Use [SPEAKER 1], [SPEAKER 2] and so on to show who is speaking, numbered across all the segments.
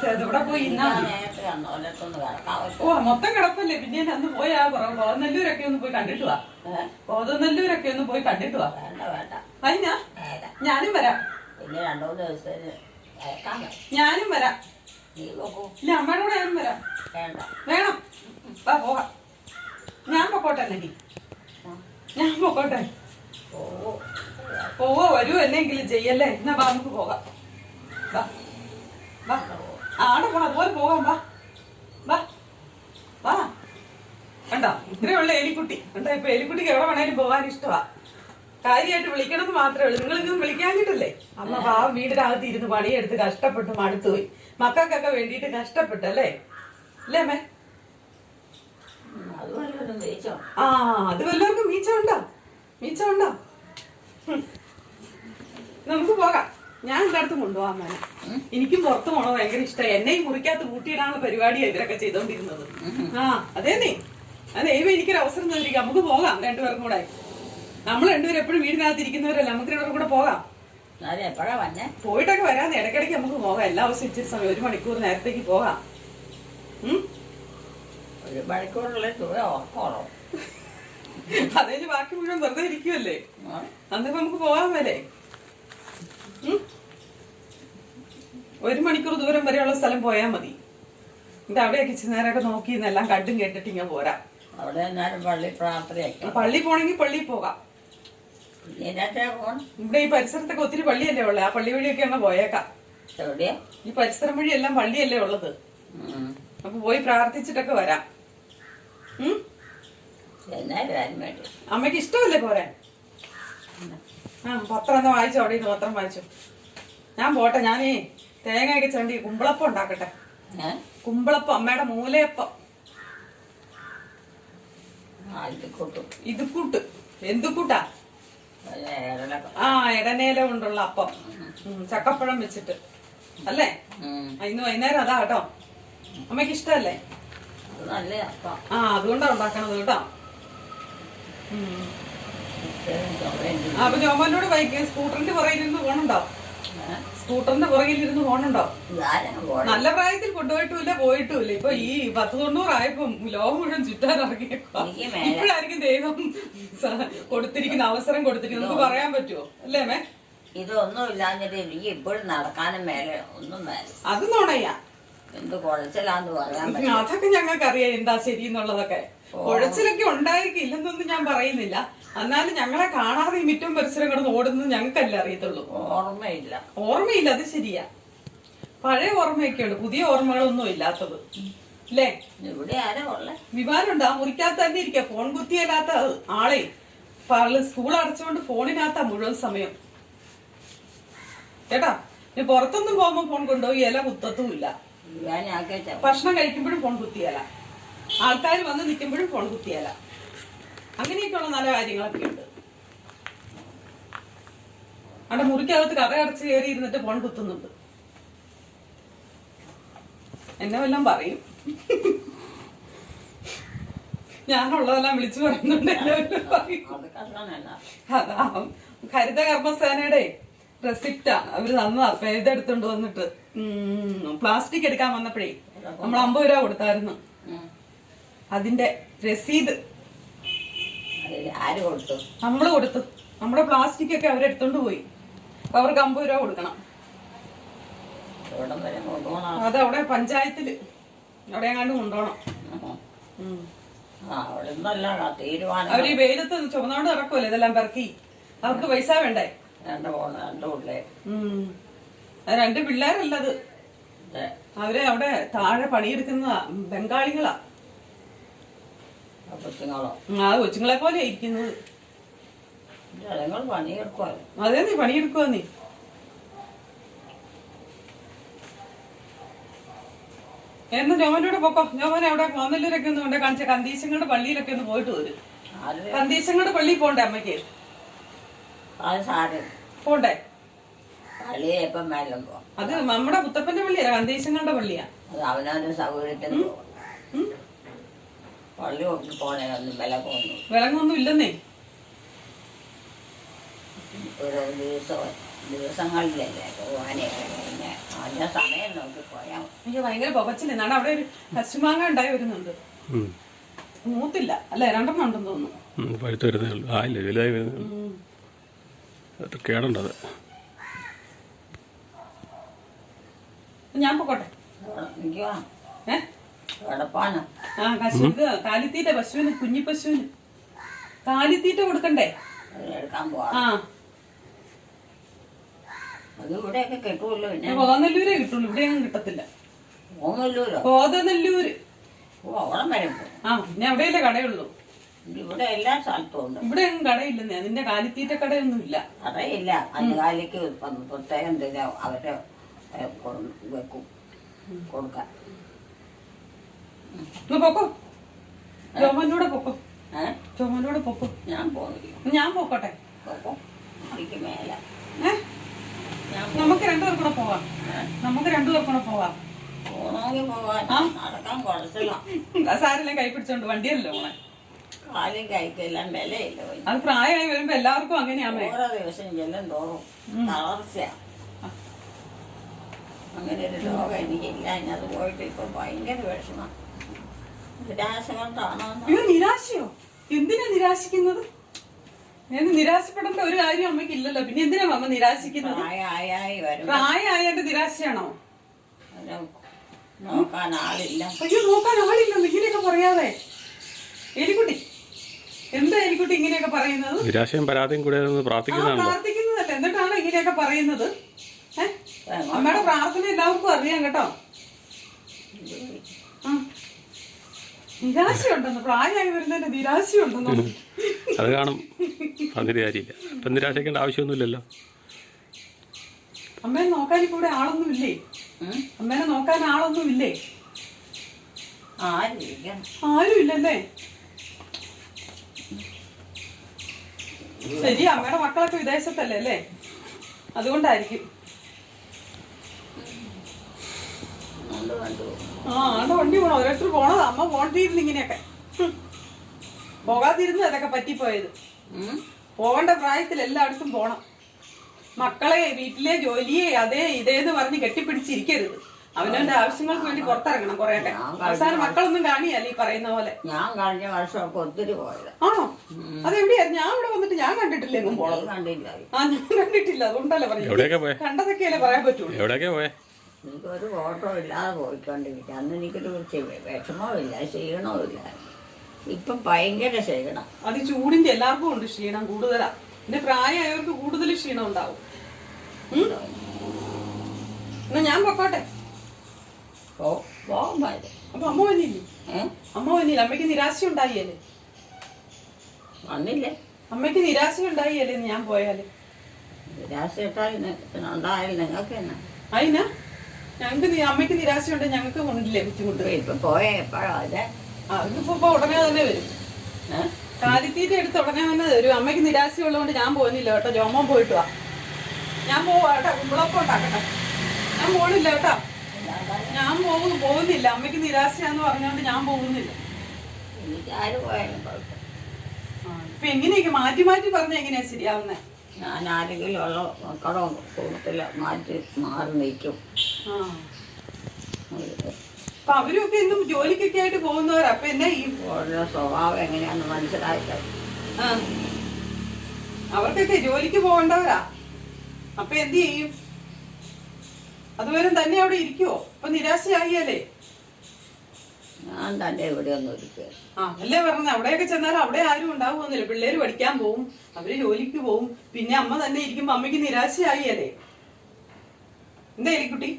[SPEAKER 1] ചെ- ഇവിടെ പോയി ഇന്നാ ഓ മൊത്തം കിടപ്പല്ലേ? പിന്നെ അന്ന് പോയാ കോതനെല്ലൂരൊക്കെ ഒന്ന് പോയി കണ്ടിട്ട് വാ? കോതനെല്ലൂരൊക്കെ ഒന്ന് പോയി കണ്ടിട്ട് വാ. അതിനാ ഞാനും വരാം.
[SPEAKER 2] പിന്നെ രണ്ടോ ദിവസം ദിവസത്തിന്
[SPEAKER 1] ഞാനും വരാം. ഇല്ല അമ്മയുടെ കൂടെ ഞാനും വരാം. വേണം. വാ പോകാം ഞാൻ പൊക്കോട്ടെ അല്ലെങ്കിൽ ഞാൻ പൊക്കോട്ടെ.
[SPEAKER 2] പോവൂ
[SPEAKER 1] പോവോ വരൂ അല്ലെങ്കിലും ചെയ്യല്ലേ? എന്നാ വാ നമുക്ക് പോകാം. വാ. വാ. ആടെ പോണം അതുപോലെ പോകാം വാ. വാ. വാ. കണ്ടോ? ഇത്രയുള്ള എലിക്കുട്ടി. കണ്ടോ? ഇപ്പൊ എലിക്കുട്ടിക്ക് എവിടെ വേണേലും പോകാൻ ഇഷ്ടമാ കാര്യമായിട്ട് വിളിക്കണമെന്ന് മാത്രമേ ഉള്ളൂ. വിളിക്കാൻ വിളിക്കാഞ്ഞിട്ടല്ലേ അമ്മ പാവം വീടിനകത്ത് ഇരുന്ന് പണിയെടുത്ത് കഷ്ടപ്പെട്ട് മടുത്തു പോയി. മക്കൾക്കൊക്കെ വേണ്ടിയിട്ട് കഷ്ടപ്പെട്ടല്ലേ അല്ലേ? അമ്മേ? ആ അത് വല്ലവർക്കും മീച്ചമുണ്ടോ മീച്ചമുണ്ടോ നമുക്ക് പോകാം. ഞാൻ എല്ലായിടത്തും കൊണ്ടുപോകാൻ മേനെ എനിക്കും പുറത്ത് പോണോ ഭയങ്കര ഇഷ്ടമായി എന്നെയും മുറിക്കകത്ത് കൂട്ടിയിടാനുള്ള പരിപാടിയാണ് ഇവരൊക്കെ ചെയ്തോണ്ടിരുന്നത്. ആ അതേ നീ. അത് ദൈവം എനിക്കൊരു അവസരം തന്നിരിക്കാം നമുക്ക് പോകാം രണ്ടുപേർക്കും കൂടെ. നമ്മൾ രണ്ടുപേരും എപ്പോഴും വീടിനകത്ത് ഇരിക്കുന്നവരല്ല നമുക്ക് രണ്ടുപേർക്കും കൂടെ പോകാം. പോയിട്ടൊക്കെ വരാന്ന് ഇടയ്ക്കിടയ്ക്ക് നമുക്ക് പോകാം. എല്ലാ ദിവസവും ഇച്ചിരി സമയം ഒരു മണിക്കൂർ നേരത്തേക്ക് പോകാം.
[SPEAKER 2] ഒരു മണിക്കൂറുള്ള
[SPEAKER 1] ബാക്കി മുഴുവൻ വെറുതെ ഇരിക്കുമല്ലേ അന്നിപ്പോ നമുക്ക് പോകാൻ വരെ? ഒരു മണിക്കൂർ ദൂരം വരെയുള്ള സ്ഥലം പോയാൽ മതി. ഇത് അവിടെയൊക്കെ ഇച്ചിരി നേരമൊക്കെ നോക്കി എന്നെല്ലാം കണ്ടും കേട്ടിട്ട് ഇങ്ങനെ പോരാ.
[SPEAKER 2] അവിടെ എന്നാലും പള്ളി പ്രാർത്ഥനയൊക്കെ
[SPEAKER 1] പള്ളി പോണെങ്കിൽ പള്ളി പോകാം. ഇവിടെ ഈ പരിസരത്തൊക്കെ ഒത്തിരി പള്ളിയല്ലേ ഉള്ളത് ആ പള്ളി വഴിയൊക്കെ അങ്ങ് പോയേക്കാം. ഈ പരിസരം വഴി എല്ലാം പള്ളിയല്ലേ ഉള്ളത്. അപ്പൊ പോയി പ്രാർത്ഥിച്ചിട്ടൊക്കെ വരാം. അമ്മയ്ക്ക് ഇഷ്ടമല്ലേ പോരാൻ? ആ പത്രം എന്താ വായിച്ചോ? അവിടെ നിന്ന് പത്രം വായിച്ചു. ഞാൻ പോട്ടെ ഞാനേ തേങ്ങയൊക്കെ ചണ്ടി കുമ്പളപ്പം ഉണ്ടാക്കട്ടെ. കുമ്പളപ്പം അമ്മയുടെ മൂലയപ്പം. ഇത് കൂട്ട് എന്ത് കൂട്ടാ ആ ഇടനേല കൊണ്ടുള്ള അപ്പം. ചക്കപ്പഴം വെച്ചിട്ട്. അല്ലേ? ഇന്ന് വൈകുന്നേരം അതാ കേട്ടോ. അമ്മയ്ക്ക്
[SPEAKER 2] ഇഷ്ടല്ലേ
[SPEAKER 1] ആ അതുകൊണ്ടാ ഉണ്ടാക്കണത് കേട്ടോ. അപ്പൊ ജോമോനോട് ബൈക്ക് സ്കൂട്ടറിന്റെ പുറകിലിരുന്ന് പോണുണ്ടോ? സ്കൂട്ടറിന്റെ പുറകിലിരുന്ന് പോണുണ്ടോ? നല്ല പ്രായത്തിൽ കൊണ്ടുപോയിട്ടുമില്ല പോയിട്ടുമില്ല. ഇപ്പൊ ഈ പത്ത് തൊണ്ണൂറായപ്പം ലോകം മുഴുവൻ ചുറ്റാൻ
[SPEAKER 2] ഇറങ്ങിയപ്പോ.
[SPEAKER 1] ഇപ്പോഴായിരിക്കും ദൈവം കൊടുത്തിരിക്കുന്ന അവസരം കൊടുത്തിരിക്കുന്നത്. നമുക്ക് പറയാൻ പറ്റുമോ അല്ലേ മേ
[SPEAKER 2] ഇതൊന്നും ഇല്ലാഞ്ഞിട്ട് എനിക്ക് ഇപ്പോഴും നടക്കാനും മേലെ ഒന്നും മേലെ.
[SPEAKER 1] അത് നോണയ്യ
[SPEAKER 2] എന്ത് കുഴച്ചിലാന്ന് പറയാൻ പറ്റും
[SPEAKER 1] അതൊക്കെ ഞങ്ങൾക്ക് അറിയാം എന്താ ശരി എന്നുള്ളതൊക്കെ കുഴച്ചിലൊക്കെ ഉണ്ടായിരിക്കില്ലെന്നൊന്നും ഞാൻ പറയുന്നില്ല. എന്നാലും ഞങ്ങളെ കാണാതെ ഈ മിറ്റും പരിസരം കിടന്ന് ഓടുന്നത് ഞങ്ങൾക്കല്ല അറിയത്തുള്ളൂ.
[SPEAKER 2] ഓർമ്മയില്ല.
[SPEAKER 1] ഓർമ്മയില്ല അത് ശരിയാ. പഴയ ഓർമ്മയൊക്കെ ഉണ്ട് പുതിയ ഓർമ്മകളൊന്നും ഇല്ലാത്തത്. അല്ലേ
[SPEAKER 2] ഇവിടെ ആരാ ഉള്ളേ?
[SPEAKER 1] വിമാനമുണ്ട് ആ മുറിക്കകത്ത് തന്നെ ഇരിക്കുക ഫോൺ കുത്തിയല്ലാത്ത ആളെ. സ്കൂൾ അടച്ചുകൊണ്ട് ഫോണിനകത്താ മുഴുവൻ സമയം. കേട്ടാ ഇനി പുറത്തൊന്നും പോകുമ്പോ ഫോൺ കൊണ്ടുപോയി ഇല കുത്തത്തും ഇല്ല.
[SPEAKER 2] ഞാൻ ആക്കിയ
[SPEAKER 1] ഭക്ഷണം കഴിക്കുമ്പോഴും ഫോൺ കുത്തിയല. ആൾക്കാർ വന്ന് നിൽക്കുമ്പോഴും ഫോൺ കുത്തിയല. അങ്ങനെയൊക്കെയുള്ള നല്ല കാര്യങ്ങളൊക്കെ ഉണ്ട്. അവിടെ മുറിക്കകത്ത് കഥ അടച്ച് കയറി ഇരുന്നിട്ട് ഫോൺ കുത്തുന്നുണ്ട്. എന്നെ വല്ലതും പറയും. ഞാനുള്ളതെല്ലാം വിളിച്ചു പറയുന്നുണ്ട് ഹരിത കർമ്മസേനയുടെ റെസിപ്റ്റാ അവർ തന്നതാ ഇതെടുത്തോണ്ട് വന്നിട്ട്. പ്ലാസ്റ്റിക് എടുക്കാൻ വന്നപ്പോഴേ നമ്മൾ അമ്പത് രൂപ കൊടുത്തായിരുന്നു. അതിന്റെ രസീത്
[SPEAKER 2] ആര് കൊടുത്തു?
[SPEAKER 1] നമ്മൾ കൊടുത്തു. നമ്മുടെ പ്ലാസ്റ്റിക് ഒക്കെ അവരെടുത്തോണ്ട് പോയി. അപ്പൊ അവർക്ക് അമ്പത് രൂപ കൊടുക്കണം.
[SPEAKER 2] അതവിടെ
[SPEAKER 1] അത് അവിടെ പഞ്ചായത്തിൽ. അവിടെ എങ്ങാണ്ട് കൊണ്ടുപോകണം. അവർ ഈ വെയിലത്ത് ചുമന്നോണ്ട് നടക്കുമല്ലോ ഇതെല്ലാം പിറക്കി? അവർക്ക് പൈസ വേണ്ടേ?
[SPEAKER 2] രണ്ട്
[SPEAKER 1] പിള്ളേരല്ലത്. അവർ അവിടെ താഴെ പണിയെടുക്കുന്ന ബംഗാളികളാ.
[SPEAKER 2] കൊച്ചുങ്ങളോ
[SPEAKER 1] ആ കൊച്ചുങ്ങളെ പോലെ ഇരിക്കുന്നത് അതെ നീ പണിയെടുക്കുക നീ. എന്ന് ജോമനോട് പൊക്കോ. ജോമൻ എവിടെ കോന്നല്ലൂരൊക്കെ ഒന്ന് കൊണ്ട് കാണിച്ച കന്തീശങ്ങളുടെ പള്ളിയിലൊക്കെ ഒന്ന് പോയിട്ട് വരും. കന്തീശങ്ങളുടെ പള്ളിയിൽ പോണ്ടേ അമ്മയ്ക്ക്? പോണ്ടേ? അത് നമ്മുടെ മുത്തപ്പന്റെ പള്ളിയല്ല കന്തീശങ്ങളുടെ പള്ളിയാ.
[SPEAKER 2] അവനവന്റെ സൗകര്യത്തിന് പോകും? പള്ളി ഒന്ന് പോണേനൊന്നും വില പോകുന്നു
[SPEAKER 1] വിലങ്ങൊന്നും ഇല്ലെന്നേ.
[SPEAKER 2] ഓരോ ദിവസം ദിവസങ്ങളിലല്ലേ പോവാനേ പിന്നെ നല്ല സമയം നോക്കി പോയാൽ
[SPEAKER 1] എനിക്ക് ഭയങ്കര പുകച്ചില്ല എന്നാണ് അവിടെ ഒരു കശുമാങ്ങ ഉണ്ടായി വരുന്നുണ്ട്.
[SPEAKER 3] ഉം.
[SPEAKER 1] മൂത്തില്ല. അല്ല? രണ്ടെണ്ണം ഉണ്ടെന്ന് തോന്നുന്നു.
[SPEAKER 3] ഉം, പഴുത്ത് വരുന്നേ ഉള്ളൂ. ആയില്ല വലുതായി വരുന്നേ ഉള്ളൂ
[SPEAKER 1] ഉം.
[SPEAKER 3] അത് കേടുണ്ടത്
[SPEAKER 1] ഞാൻ പൊക്കോട്ടെ.
[SPEAKER 2] എനിക്ക്
[SPEAKER 1] ഏ? ആ കാലിത്തീറ്റ പശുവിന് കുഞ്ഞി പശുവിന്. കാലിത്തീറ്റ കൊടുക്കണ്ടേ?
[SPEAKER 2] എടുക്കാൻ പോവാം.
[SPEAKER 1] ആ.
[SPEAKER 2] അത് ഇവിടെയൊക്കെ കിട്ടുമല്ലോ പിന്നെ.
[SPEAKER 1] കോതനെല്ലൂരേ കിട്ടുള്ളൂ. ഇവിടെ ഒന്നും കിട്ടത്തില്ല.
[SPEAKER 2] ഓമല്ലൂരോ
[SPEAKER 1] കോതനെല്ലൂര്
[SPEAKER 2] ഓ അവിടെ വരെ പോകും
[SPEAKER 1] ആ പിന്നെ അവിടെയല്ലേ കടയുള്ളൂ.
[SPEAKER 2] ഇവിടെ എല്ലാ സ്ഥലത്തും ഉണ്ട്.
[SPEAKER 1] ഇവിടെ ഒന്നും കടയില്ലെന്നേ. അതിന്റെ കാലിത്തീറ്റ കടയൊന്നും ഇല്ല.
[SPEAKER 2] കടയില്ല. അന്നുകാലിക്ക് പ്രത്യേകം എന്തിനാ അവരെ വെക്കും. കൊടുക്കാൻ.
[SPEAKER 1] പൊക്കോ. ജോമനൂടെ പൊക്കോ.
[SPEAKER 2] ഏ?
[SPEAKER 1] ജോമനൂടെ പൊക്കോ.
[SPEAKER 2] ഞാൻ പോകുന്നില്ല
[SPEAKER 1] ഞാൻ പോക്കോട്ടെ.
[SPEAKER 2] പോക്കും. എനിക്ക് മേല. ഞാൻ
[SPEAKER 1] നമുക്ക് രണ്ടുപേർ കൂടെ പോവാം? നമുക്ക് രണ്ടുപേർ കൂടെ പോവാം. സാരെല്ലാം കൈ പിടിച്ചോണ്ട് വണ്ടിയല്ലോ പോണേ
[SPEAKER 2] കാലും കൈക്കെല്ലാം വിലയില്ല.
[SPEAKER 1] അത് പ്രായമായി വരുമ്പോ എല്ലാവർക്കും അങ്ങനെയാണ്
[SPEAKER 2] ഓരോ ദിവസം ചെല്ലും തോറും. തളർച്ചയാ. അങ്ങനെ ഒരു രോഗം എനിക്കില്ല. ഇനി അത് പോയിട്ട് ഇപ്പൊ ഭയങ്കര വിഷമം.
[SPEAKER 1] അയ്യോ നിരാശയോ? എന്തിനാ നിരാശിക്കുന്നത്? ഞാൻ നിരാശപ്പെടേണ്ട ഒരു കാര്യം അമ്മയ്ക്ക് ഇല്ലല്ലോ പിന്നെ എന്തിനാ അമ്മ നിരാശിക്കുന്നത്?
[SPEAKER 2] പ്രായമായി വരും
[SPEAKER 1] പ്രായമായതിന്റെ നിരാശയാണോ?
[SPEAKER 2] നോക്കാൻ ആളില്ല.
[SPEAKER 1] അയ്യോ നോക്കാൻ ആളില്ലെന്ന് ഇങ്ങനെയൊക്കെ പറയാതെ. എലിക്കുട്ടി എന്താ എലിക്കുട്ടി ഇങ്ങനെയൊക്കെ പറയുന്നത്?
[SPEAKER 3] നിരാശയും പരാതിയും കൂടെ
[SPEAKER 1] പ്രാർത്ഥിക്കുന്നതല്ലേ. എന്നിട്ടാണോ ഇങ്ങനെയൊക്കെ പറയുന്നത്? അമ്മയുടെ പ്രാർത്ഥന എല്ലാവർക്കും അറിയാം കേട്ടോ. നിരാശയുണ്ടെന്ന് പ്രായമായി വരുന്നതിന്റെ നിരാശയുണ്ടെന്ന്
[SPEAKER 3] അത് കാണും. അതിന്റെ കാര്യമില്ല. ഇപ്പം നിരാശക്കേണ്ട ആവശ്യമൊന്നുമില്ലല്ലോ.
[SPEAKER 1] അമ്മേ നോക്കാൻ ഇപ്പൊ ഇവിടെ ആളൊന്നും ഇല്ലേ അമ്മേനെ നോക്കാൻ ആളൊന്നും ഇല്ലേ ആരും ഇല്ലല്ലേ ശരി അമ്മയുടെ മക്കളൊക്കെ വിദേശത്തല്ലേ അല്ലേ? അതുകൊണ്ടായിരിക്കും.
[SPEAKER 2] കണ്ടു കണ്ടു
[SPEAKER 1] ആ ആണ്ട് വണ്ടി പോണം? ഓരോരുത്തർ പോണത്? അമ്മ പോണ്ടിരുന്നു ഇങ്ങനെയൊക്കെ. പോകാതിരുന്നു അതൊക്കെ പറ്റിപ്പോയത്.
[SPEAKER 2] ഉം?
[SPEAKER 1] പോകേണ്ട പ്രായത്തിൽ എല്ലായിടത്തും പോണം. മക്കളെ വീട്ടിലെ ജോലിയെ അതേ ഇതേന്ന് പറഞ്ഞ് കെട്ടിപ്പിടിച്ചിരിക്കരുത്. അവനവന്റെ ആവശ്യങ്ങൾക്ക് വേണ്ടി പുറത്തിറങ്ങണം കുറെയൊക്കെ. അവസാനം മക്കളൊന്നും കാണിയല്ല ഈ പറയുന്ന പോലെ?
[SPEAKER 2] ഞാൻ കഴിഞ്ഞ വർഷമൊക്കെ ഒത്തിരി പോയത്.
[SPEAKER 1] ആണോ? അതെവിടെയായിരുന്നു ഞാൻ ഇവിടെ വന്നിട്ട് ഞാൻ കണ്ടിട്ടില്ല എങ്ങും പോണത്?
[SPEAKER 2] കണ്ടില്ല
[SPEAKER 1] ആ ഞാൻ കണ്ടിട്ടില്ല. അതുകൊണ്ടല്ലേ പറഞ്ഞു
[SPEAKER 3] എവിടെയൊക്കെ പോയെ?
[SPEAKER 1] കണ്ടതൊക്കെയല്ലേ പറയാൻ പറ്റുള്ളൂ.
[SPEAKER 3] എവിടെയൊക്കെ പോയെ?
[SPEAKER 2] എനിക്കൊരു ഓട്ടോ ഇല്ലാതെ പോയിക്കൊണ്ടിരിക്കുക അന്ന് എനിക്കൊരു കുറച്ച് വിഷമവുമില്ല ക്ഷീണവുമില്ല. ഇപ്പം ഭയങ്കര ക്ഷീണം.
[SPEAKER 1] അത് ചൂടിന്റെ എല്ലാവർക്കും ഉണ്ട് ക്ഷീണം കൂടുതലാ. പിന്നെ പ്രായമായവർക്ക് കൂടുതൽ ക്ഷീണം ഉണ്ടാവും. എന്നാ ഞാൻ പൊക്കോട്ടെ. അപ്പൊ അമ്മ വന്നില്ലേ? അമ്മ വന്നില്ല? അമ്മയ്ക്ക് നിരാശ ഉണ്ടായില്ലേ?
[SPEAKER 2] വന്നില്ലേ?
[SPEAKER 1] അമ്മയ്ക്ക് നിരാശ ഉണ്ടായില്ലേ ഞാൻ പോയാൽ?
[SPEAKER 2] നിരാശ ഉണ്ടായാലും നിങ്ങൾക്ക്
[SPEAKER 1] അതിനാ ഞങ്ങക്ക് നി- അമ്മയ്ക്ക് നിരാശയുണ്ട് ഞങ്ങൾക്ക് കൊണ്ടില്ലേ ബുദ്ധിമുട്ട്.
[SPEAKER 2] ഇപ്പൊ പോയ എപ്പോഴാ അതെ.
[SPEAKER 1] ആ ഇതിപ്പോ ഉടനെ തന്നെ വരും. കാലിത്തീറ്റ എടുത്ത് ഉടനെ തന്നെ വരും. അമ്മയ്ക്ക് നിരാശയുള്ളതുകൊണ്ട് ഞാൻ പോകുന്നില്ല കേട്ടോ. ജോമോൻ പോയിട്ട് വാ. ഞാൻ പോവാ കേട്ടോ. കുമ്പളപ്പം ഉണ്ടാക്കട്ടെ. ഞാൻ പോണില്ല കേട്ടോ. ഞാൻ പോകുന്നു. പോകുന്നില്ല. അമ്മയ്ക്ക് നിരാശയാന്ന് പറഞ്ഞുകൊണ്ട് ഞാൻ പോകുന്നില്ല. ഇപ്പൊ എങ്ങനെയൊക്കെ മാറ്റി മാറ്റി പറഞ്ഞ എങ്ങനെയാ ശരിയാവുന്നേ?
[SPEAKER 2] ഞാൻ ആരെങ്കിലും ഉള്ള മക്കളോ കൂടുതൽ മാറ്റി മാറി നിൽക്കും.
[SPEAKER 1] അപ്പൊ അവരൊക്കെ ഇന്നും ജോലിക്കൊക്കെ ആയിട്ട് പോകുന്നവരാ. അപ്പൊ എന്നാ ഈ
[SPEAKER 2] ഓരോ സ്വഭാവം എങ്ങനെയാന്ന് മനസ്സിലായിട്ട്.
[SPEAKER 1] അവർക്കൊക്കെ ജോലിക്ക് പോകേണ്ടവരാ. അപ്പൊ എന്ത് ചെയ്യും? അതുവരെ തന്നെ അവിടെ ഇരിക്കുവോ? അപ്പൊ നിരാശയായില്ലേ
[SPEAKER 2] ഞാൻ തന്നെ ഇവിടെ ഒന്നും ഇരിക്കുക
[SPEAKER 1] ആ അല്ലേ പറഞ്ഞത്? അവിടെയൊക്കെ ചെന്നാൽ അവിടെ ആരും ഉണ്ടാവുമെന്നില്ല പിള്ളേര് പഠിക്കാൻ പോവും അവർ ജോലിക്ക് പോവും. പിന്നെ അമ്മ തന്നെ ഇരിക്കുമ്പോ അമ്മയ്ക്ക് നിരാശയായില്ലേ എന്താ എലിക്കുട്ടി?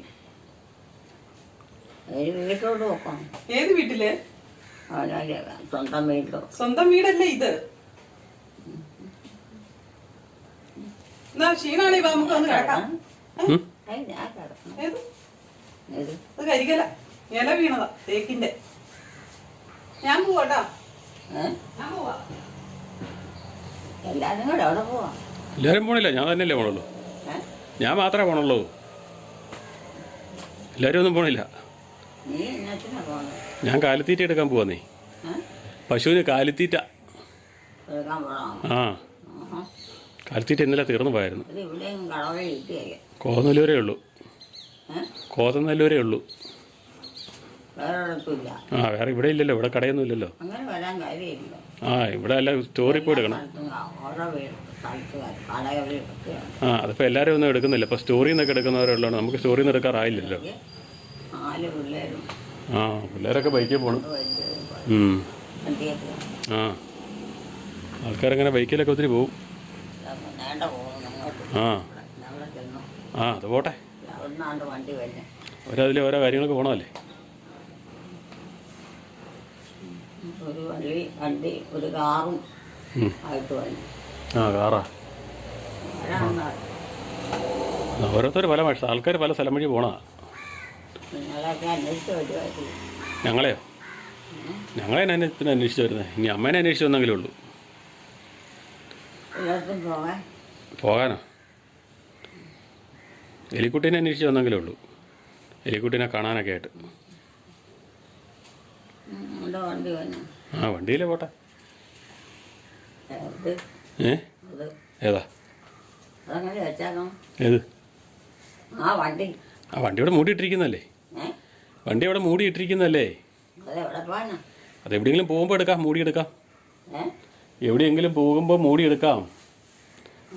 [SPEAKER 2] ഒരു വീട്ടോട് നോക്കണം.
[SPEAKER 1] ഏത്
[SPEAKER 2] വീട്ടിൽ? സ്വന്തം വീട്ടിലോ
[SPEAKER 1] സ്വന്തം വീടല്ലേ ഇത്? എന്നാ ക്ഷീണാണേ വാ നമുക്ക് ഒന്ന് കിടക്കാം
[SPEAKER 2] കിടക്കണം.
[SPEAKER 1] ഏത്? അത് കരികല. ഇല വീണതാ തേക്കിന്റെ. ഞാൻ പോവാട്ടാ.
[SPEAKER 2] കൂടെ പോവാം.
[SPEAKER 3] എല്ലാവരും പോണില്ല? ഞാൻ തന്നെയല്ലേ പോണുള്ളൂ. ഞാൻ മാത്രമേ പോണുള്ളൂ. എല്ലാരും ഒന്നും പോണില്ല. ഞാൻ കാലിത്തീറ്റ എടുക്കാൻ പോവാന്നേ. പശുവിന് കാലിത്തീറ്റ. ആ.
[SPEAKER 2] ആഹാ.
[SPEAKER 3] കാലിത്തീറ്റ ഇന്നലെ തീർന്നു പോയായിരുന്നു. കോതനല്ലൂരേ ഉള്ളൂ. കോതനല്ലൂരേ ഉള്ളൂ.
[SPEAKER 2] വേറെ
[SPEAKER 3] ആ വേറെ ഇവിടെ ഇല്ലല്ലോ ഇവിടെ കടയൊന്നും ഇല്ലല്ലോ.
[SPEAKER 2] അങ്ങനെ വരാൻ കാര്യമില്ല.
[SPEAKER 3] ആ ഇവിടെ അല്ല സ്റ്റോറിൽ പോയി എടുക്കണം.
[SPEAKER 2] സ്ഥലത്തും ഓരോ വീട് സ്ഥലത്ത് കടകളിൽ എടുക്കുകയാണ്
[SPEAKER 3] ആ അതിപ്പോൾ എല്ലാവരും ഒന്നും എടുക്കുന്നില്ല. ഇപ്പോൾ സ്റ്റോറിൽ നിന്നൊക്കെ എടുക്കുന്നവരുള്ളതാണ് നമുക്ക് സ്റ്റോറിൽ നിന്ന് എടുക്കാറായില്ലല്ലോ.
[SPEAKER 2] എനിക്ക് നാല് പിള്ളേരും
[SPEAKER 3] ആ പിള്ളേരൊക്കെ ബൈക്കിൽ പോകണം
[SPEAKER 2] വലിയ
[SPEAKER 3] ഉം.
[SPEAKER 2] വണ്ടിയിൽ പോകും
[SPEAKER 3] ആ. ആൾക്കാരങ്ങനെ ബൈക്കിലൊക്കെ ഒത്തിരി പോവും.
[SPEAKER 2] നേണ്ട പോകും അങ്ങോട്ട്.
[SPEAKER 3] ആ.
[SPEAKER 2] അവിടെ ചെന്നു.
[SPEAKER 3] ആ അത് പോട്ടെ.
[SPEAKER 2] അവിടുന്നാണ്ട് വണ്ടി വരുന്നത്
[SPEAKER 3] ഓരോ ഓരോ കാര്യങ്ങൾക്ക് പോകണമല്ലേ
[SPEAKER 2] ഒരു വണ്ടി വണ്ടി ഒരു കാറും. ആയിട്ട് വന്നു
[SPEAKER 3] ആ കാറാ ഓരോരുത്തർ പല ഭാഷ ആൾക്കാർ പല സ്ഥലം വഴി പോണ ഞങ്ങളെയോ ഞങ്ങളെ പിന്നെ അന്വേഷിച്ച് വരുന്നത് ഇനി അമ്മേനെ അന്വേഷിച്ച് വന്നെങ്കിലേ ഉള്ളൂ പോകാനോ എലിക്കുട്ടീനെ അന്വേഷിച്ച് വന്നെങ്കിലേ ഉള്ളൂ എലിക്കുട്ടീനെ കാണാനൊക്കെ ആയിട്ട്
[SPEAKER 2] വണ്ടി വന്നു
[SPEAKER 3] ആ വണ്ടിയിലെ പോട്ടെ. ഏ? ഏതാ? ഏത്?
[SPEAKER 2] ആ വണ്ടി.
[SPEAKER 3] ഇവിടെ മൂടിയിട്ടിരിക്കുന്നല്ലേ വണ്ടി അവിടെ മൂടിയിട്ടിരിക്കുന്നല്ലേ അതെവിടെയെങ്കിലും പോകുമ്പോൾ എടുക്കാം മൂടിയെടുക്കാം. എവിടെയെങ്കിലും പോകുമ്പോൾ മൂടിയെടുക്കാം.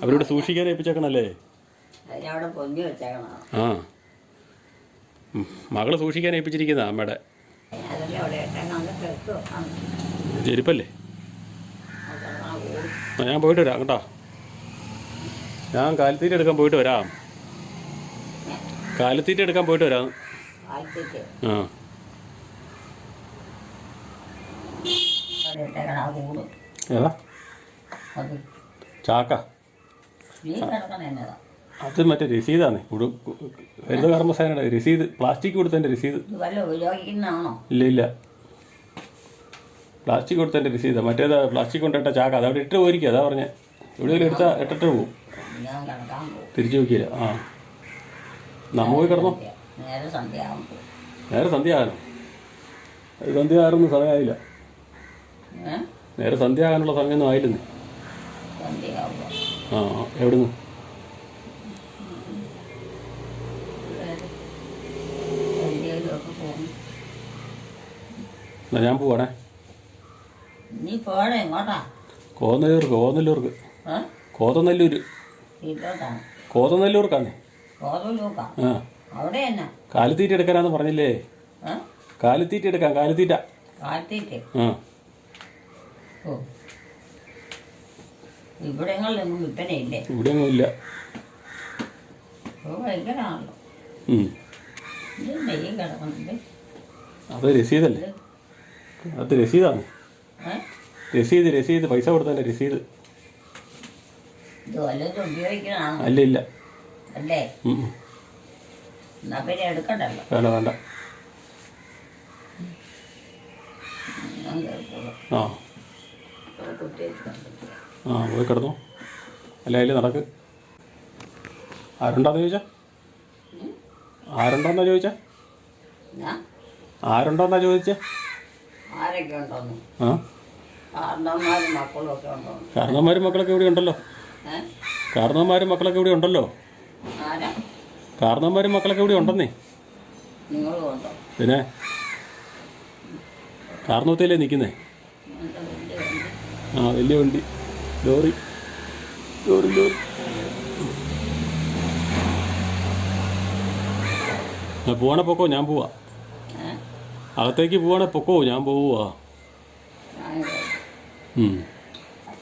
[SPEAKER 3] അവരോട് സൂക്ഷിക്കാൻ ഏൽപ്പിച്ചേക്കണല്ലേ? ആ. മകൾ സൂക്ഷിക്കാൻ ഏൽപ്പിച്ചിരിക്കുന്ന അമ്മയുടെ. ചെരുപ്പല്ലേ ആ ഞാൻ പോയിട്ട് വരാം കേട്ടോ. ഞാൻ കാലിത്തീറ്റ എടുക്കാൻ പോയിട്ട് വരാം. കാലിത്തീറ്റ എടുക്കാൻ പോയിട്ട് വരാം. ആ. ഏതാ? ചാക്ക. അത് മറ്റേ രസീതാണ്. ഹരിത കർമ്മസേനയുടെ രസീത് പ്ലാസ്റ്റിക് കൊടുത്തതിന്റെ രസീത്. ഇല്ല ഇല്ല. പ്ലാസ്റ്റിക് കൊടുത്തതിന്റെ ചെയ്താൽ മറ്റേതാ പ്ലാസ്റ്റിക് കൊണ്ടിട്ട ചാക്ക അത് അവിടെ ഇട്ട് പോയിരിക്കും അതാ പറഞ്ഞേ. എവിടെയെങ്കിലും എടുത്താൽ ഇട്ടിട്ട് പോകും തിരിച്ചു നോക്കിയില്ല. ആ. നമ്മ പോയി കിടന്നോ.
[SPEAKER 2] നേരെ സന്ധ്യ
[SPEAKER 3] നേരെ സന്ധ്യ ആകാനൊന്നും സമയമായില്ല നേരെ സന്ധ്യ ആകാനുള്ള സമയമൊന്നും ആയില്ലെന്ന്. ആ എവിടുന്ന്? എന്നാ ഞാൻ പോവാണേ.
[SPEAKER 2] പോടെ എങ്ങോട്ടാ
[SPEAKER 3] കോതനല്ലൂർക്ക് കോതനല്ലൂർ കോതനല്ലൂർക്കാണ്. കാലിത്തീറ്റ എടുക്കാനാന്ന് പറഞ്ഞില്ലേ? കാലിത്തീറ്റ എടുക്കാം കാലിത്തീറ്റ.
[SPEAKER 2] വിൽപ്പനയില്ലേ
[SPEAKER 3] ഇവിടെ ഒന്നും ഇല്ല? അത് രസീതല്ലേ? അത് രസീതാണ്.
[SPEAKER 2] ഏ?
[SPEAKER 3] രസീത് രസീത് പൈസ കൊടുത്തതിന്റെ രസീത്. അല്ല ഇല്ല. വേണ്ട വേണ്ട. ആ. ആ പോയി കിടന്നു. അല്ല അതിൽ നടക്ക്. ആരുണ്ടാന്ന് ചോദിച്ചാ? ആരുണ്ടോന്നാ ചോദിച്ചാ? ആരുണ്ടോന്നാ ചോദിച്ചാ?
[SPEAKER 2] ആരൊക്കെ ഉണ്ടോന്ന്?
[SPEAKER 3] ആ?
[SPEAKER 2] കാരണവന്മാരും
[SPEAKER 3] മക്കളൊക്കെ ഇവിടെ ഉണ്ടല്ലോ. കാരണവന്മാരും മക്കളൊക്കെ ഇവിടെ ഉണ്ടല്ലോ.
[SPEAKER 2] ആരാ?
[SPEAKER 3] കാരണവന്മാരും മക്കളൊക്കെ ഇവിടെ ഉണ്ടെന്നേ.
[SPEAKER 2] നിങ്ങളും ഉണ്ടോ?
[SPEAKER 3] പിന്നെ? കാരണത്തിലേ നിൽക്കുന്നേ? ആ വലിയ വണ്ടി. ലോറി. Lorry lorry. ഞാൻ പോവാണെ പൊക്കോ? ഞാൻ പോവാ. അകത്തേക്ക് പോവാണെ പൊക്കോ? ഞാൻ പോവുക.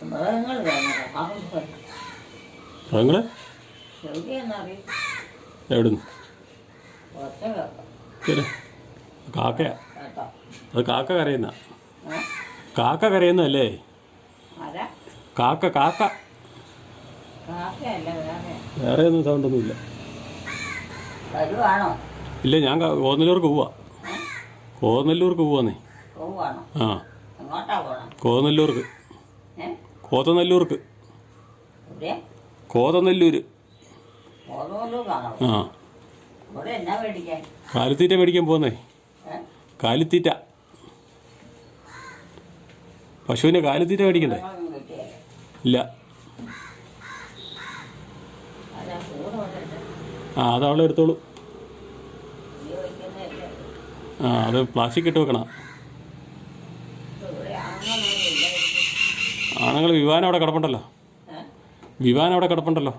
[SPEAKER 2] മൃഗങ്ങൾ മൃഗങ്ങൾ
[SPEAKER 3] എവിടുന്ന്? കാക്കയാ. അത് കാക്ക കരയുന്ന. കാക്ക കരയുന്നല്ലേ കാക്ക കാക്ക.
[SPEAKER 2] വേറെ
[SPEAKER 3] ഒന്നും സൗണ്ടൊന്നുമില്ല
[SPEAKER 2] വരുവാണോ
[SPEAKER 3] ഇല്ല. ഞാൻ കോന്നല്ലൂർക്ക് പോവാ. കോന്നല്ലൂർക്ക് പോവാന്നേ. ആ. കോതനല്ലൂർക്ക്. കോതനല്ലൂർക്ക്. കോതനല്ലൂര്. ആ. കാലിത്തീറ്റ മേടിക്കാൻ പോന്നേ. കാലിത്തീറ്റ. പശുവിനെ കാലിത്തീറ്റ മേടിക്കണ്ടേ? ഇല്ല. ആ അതവളെ എടുത്തോളൂ. ആ അത് പ്ലാസ്റ്റിക് ഇട്ട് വെക്കണം
[SPEAKER 2] ഇവിടെ ആണൊന്നും ഇല്ല
[SPEAKER 3] ആണുങ്ങൾ വിവാനം അവിടെ കിടപ്പുണ്ടല്ലോ.
[SPEAKER 2] വിവാഹം
[SPEAKER 3] വിവാനം അവിടെ കിടപ്പുണ്ടല്ലോ.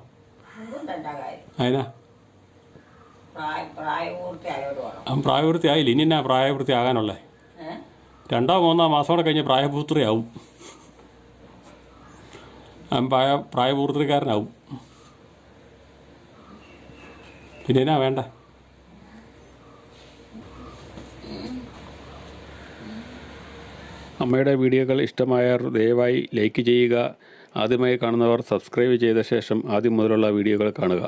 [SPEAKER 3] അതിനാ പ്രായപൂർത്തി ആയില്ല ഇനി എന്നാ പ്രായപൂർത്തിയാകാനുള്ളത്
[SPEAKER 2] ഏഹ്
[SPEAKER 3] രണ്ടോ മൂന്നോ മാസം കൂടെ കഴിഞ്ഞ് പ്രായപൂർത്തിയാവും. പ്രായ പ്രായപൂർത്തിക്കാരനാവും. പിന്നെ എന്നാ വേണ്ട? അമ്മയുടെ വീഡിയോകൾ ഇഷ്ടമായവർ ദയവായി ലൈക്ക് ചെയ്യുക. ആദ്യമായി കാണുന്നവർ സബ്സ്ക്രൈബ് ചെയ്ത ശേഷം ആദ്യം മുതലുള്ള വീഡിയോകൾ കാണുക.